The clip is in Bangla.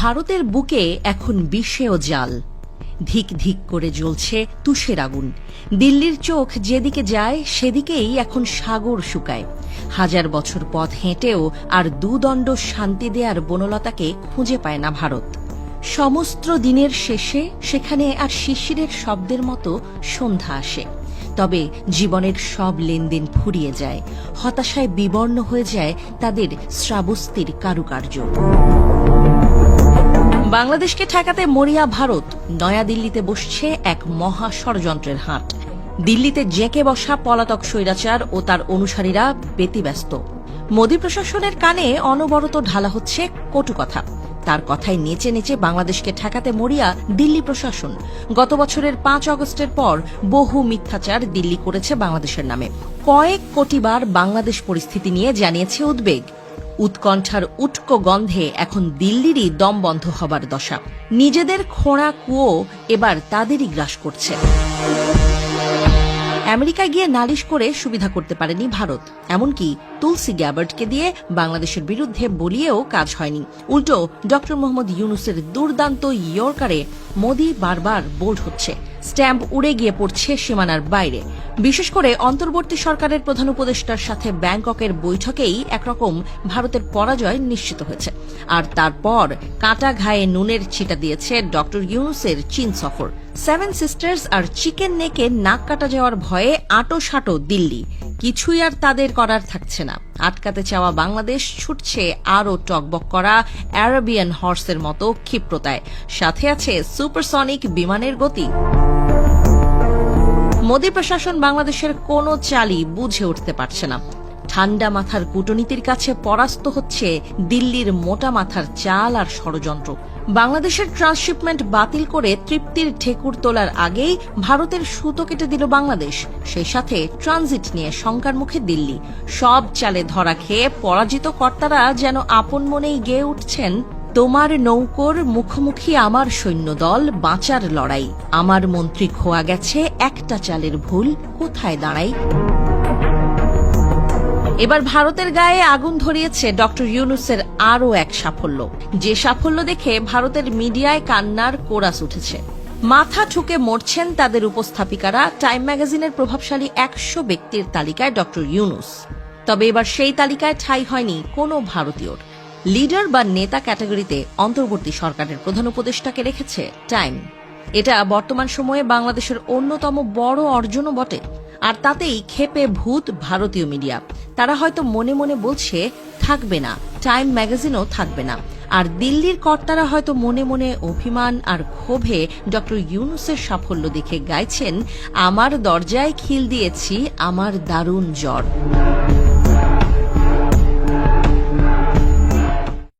ভারতের বুকে এখন বিষেও জাল। ধিক ধিক করে জ্বলছে তুষের আগুন। দিল্লির চোখ যেদিকে যায়, সেদিকেই এখন সাগর শুকায়। হাজার বছর পথ হেঁটেও আর দুদণ্ড শান্তি দেয়ার বনলতাকে খুঁজে পায় না ভারত। সমস্ত দিনের শেষে সেখানে আর শিশিরের শব্দের মতো সন্ধ্যা আসে। তবে জীবনের সব লেনদেন ফুরিয়ে যায়। হতাশায় বিবর্ণ হয়ে যায় তাদের শ্রাবস্তির কারুকার্য। বাংলাদেশকে ঠেকাতে মরিয়া ভারত নয়াদিল্লিতে বসছে এক মহা ষড়যন্ত্রের হাট দিল্লিতে জেঁকে বসা পলাতক স্বৈরাচার ও তার অনুসারীরা ব্যতিব্যস্ত। মোদী প্রশাসনের কানে অনবরত ঢালা হচ্ছে কটু কথা। তার কথায় নেচে নেচে বাংলাদেশকে ঠেকাতে মরিয়া দিল্লি প্রশাসন। গত বছরের পাঁচ আগস্টের পর বহু মিথ্যাচার দিল্লি করেছে বাংলাদেশের নামে। কয়েক কোটিবার বাংলাদেশ পরিস্থিতি নিয়ে জানিয়েছে উদ্বেগ। উৎকণ্ঠার উটকো গন্ধে এখন দিল্লিরই দম বন্ধ হবার দশা। নিজেদের খোঁড়া কুয়ো এবার তাদেরই গ্রাস করছে। আমেরিকায় গিয়ে নালিশ করে সুবিধা করতে পারেনি ভারত। এমনকি তুলসি গ্যাবার্টকে দিয়ে বাংলাদেশের বিরুদ্ধে বলিয়েও কাজ হয়নি। উল্টো ডক্টর মোহাম্মদ ইউনুসের দুর্দান্ত ইয়র্কারে মোদি বারবার বোল্ড হচ্ছে। স্ট্যাম্প উড়ে গিয়ে পড়ছে সীমানার বাইরে। বিশেষ করে অন্তর্বর্তী সরকারের প্রধান উপদেষ্টার সাথে ব্যাংককের বৈঠকেই একরকম ভারতের পরাজয় নিশ্চিত হয়েছে। আর তারপর কাটা ঘায়ে নুনের ছিটা দিয়েছে ডক্টর ইউনুসের চীন সফর। সেভেন সিস্টার্স আর চিকেন নেকে নাক কাটা যাওয়ার ভয়ে আটো সাটো দিল্লি। কিছুই আর তাদের করার থাকছে না। আটকাতে চাওয়া বাংলাদেশ ছুটছে আরও টকবক করা অ্যারাবিয়ান হর্সের মতো ক্ষিপ্রতায়। সাথে আছে সুপারসনিক বিমানের গতি। মোদী প্রশাসন বাংলাদেশের কোনো চালই বুঝে উঠতে পারছে না। ঠান্ডা মাথার কূটনীতির কাছে পরাস্ত হচ্ছে দিল্লির মোটা মাথার চাল আর ষড়যন্ত্র। বাংলাদেশের ট্রান্সশিপমেন্ট বাতিল করে তৃপ্তির ঠেকুর তোলার আগেই ভারতের সুতো কেটে দিল বাংলাদেশ। সেই সাথে ট্রানজিট নিয়ে শঙ্কার মুখে দিল্লি। সব চালে ধরা খেয়ে পরাজিত কর্তারা যেন আপন মনেই গেয়ে উঠছেন, তোমার নৌকোর মুখোমুখি আমার সৈন্যদল, বাঁচার লড়াই। আমার মন্ত্রী খোয়া গেছে একটা চালের ভুল, কোথায় দাঁড়াই? এবার ভারতের গায়ে আগুন ধরিয়েছে ডক্টর ইউনুসের আরও এক সাফল্য। যে সাফল্য দেখে ভারতের মিডিয়ায় কান্নার কোরাস উঠেছে। মাথা ঠুকে মরছেন তাদের উপস্থাপিকারা, টাইম ম্যাগাজিনের প্রভাবশালী একশো ব্যক্তির তালিকায় ডক্টর ইউনুস। তবে এবার সেই তালিকায় ঠাঁই হয়নি কোনো ভারতীয়র। লিডার বা নেতা ক্যাটাগরিতে অন্তর্বর্তী সরকারের প্রধান উপদেষ্টাকে রেখেছে টাইম। এটা বর্তমান সময়ে বাংলাদেশের অন্যতম বড় অর্জনও বটে। আর তাতেই খেপে ভূত ভারতীয় মিডিয়া। তারা হয়তো মনে মনে বলছে, থাকবে না। টাইম ম্যাগাজিনও থাকবে না। আর দিল্লির কর্তারা হয়তো মনে মনে অভিমান আর ক্ষোভে ডক্টর ইউনুসের সাফল্য দেখে গাইছেন, আমার দরজায় খিল দিয়েছি, আমার দারুণ জ্বর।